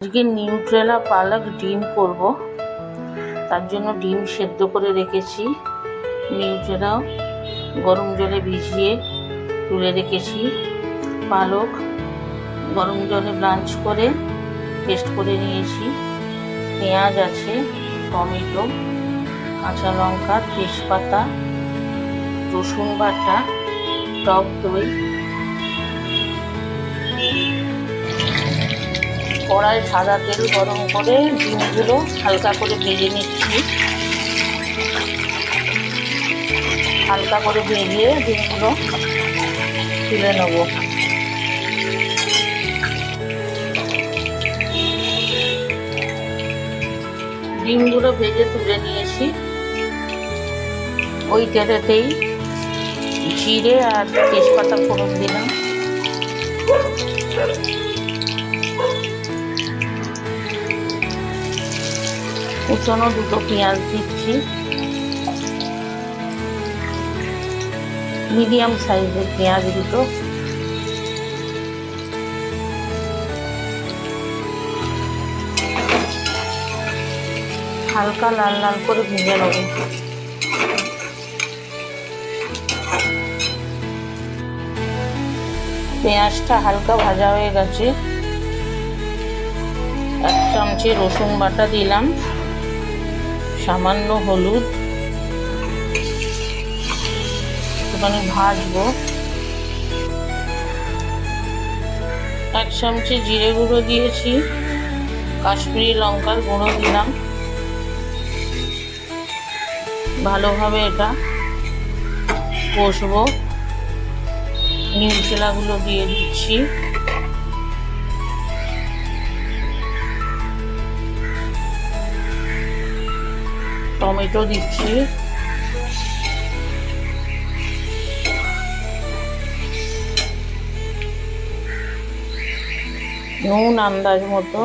আজকে নিউট্রেলা পালক ডিম করব। তার জন্য ডিম সেদ্ধ করে রেখেছি। নিউট্রেলাও গরম জলে ভিজিয়ে তুলে রেখেছি। পালক গরম জলে ব্লাঞ্চ করে পেস্ট করে নিয়েছি। পেঁয়াজ আছে, টমেটো, কাঁচা লঙ্কা, তেজপাতা, রসুন বাটা, টক দই। কড়াই সাদা তেল গরম করে ডিমগুলো হালকা করে ভেজে নিচ্ছি। হালকা করে ভেজে ডিমগুলো তুলে নেব। ডিমগুলো ভেজে তুলে নিয়েছি। ওই তেলেতেই জিরে আর তেজপাতা ফোড়ন দিলাম। কুচনো দুটো পেঁয়াজ দিচ্ছি। মিডিয়াম সাইজের পেঁয়াজ দুটো। হালকা লাল লাল করে ভেজে নেব। পেঁয়াজটা হালকা ভাজা হয়ে গেছে। এক চামচে রসুন বাটা দিলাম। সামান্য হলুদ। একটুখানি ভাজবো। এক চামচে জিরে গুঁড়ো দিয়েছি। কাশ্মীরি লঙ্কার গুঁড়ো দিলাম। ভালোভাবে এটা কষবো। নিমচেলাগুলো দিয়ে দিচ্ছি। টমেটো দিচ্ছি নুন আন্দাজ মতো।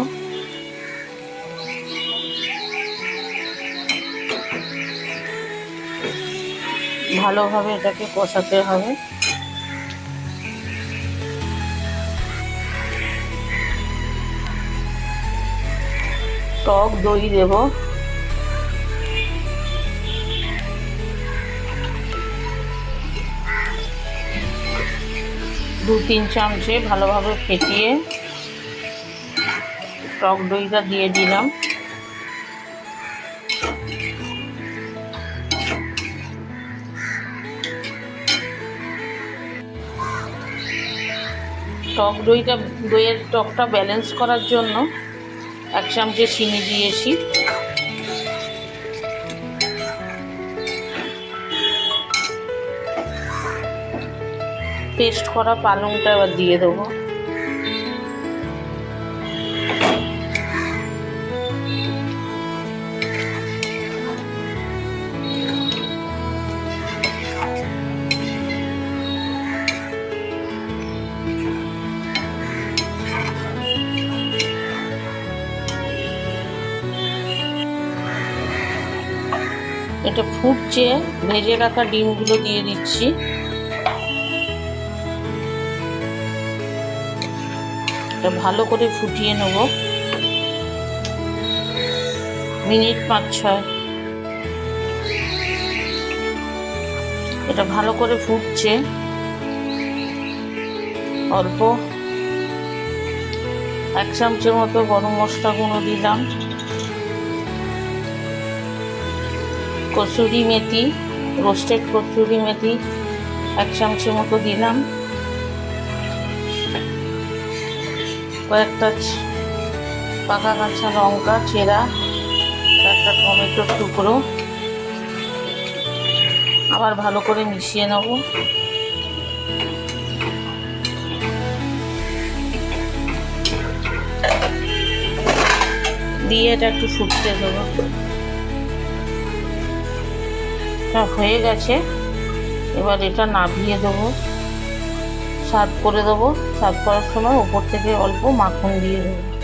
ভালোভাবে এটাকে কষাতে হবে। টক দই দেবো। দু তিন চামচে ভালোভাবে ফেটিয়ে টক দইটা দিয়ে দিলাম। টক দইটা, দইয়ের টকটা ব্যালেন্স করার জন্য এক চামচে চিনি দিয়েছি। পেস্ট করা পালংটা এবার দিয়ে দেবো। এটা ফুটছে ভেজে রাখা ডিমগুলো দিয়ে দিচ্ছি। এটা ভালো করে ফুটিয়ে নেব। মিনিট পাঁচ ছয়। এটা ভালো করে ফুটছে। অল্প। এক চামচের মতো গরম মশলা গুঁড়ো দিলাম। কসুরি মেথি, রোস্টেড কসুরি মেথি এক চামচের মতো দিলাম। কয়েকটা পাকা কাঁচা লঙ্কা, চেরা, একটা টমেটোর টুকরো। আবার ভালো করে মিশিয়ে নেব। দিয়ে এটা একটু ফুটতে দেবো। হয়ে গেছে। এবার এটা নাবিয়ে দেবো। সার্ভ করে দেবো। সার্ভ করার সময় ওপর থেকে অল্প মাখন দিয়ে দেবো।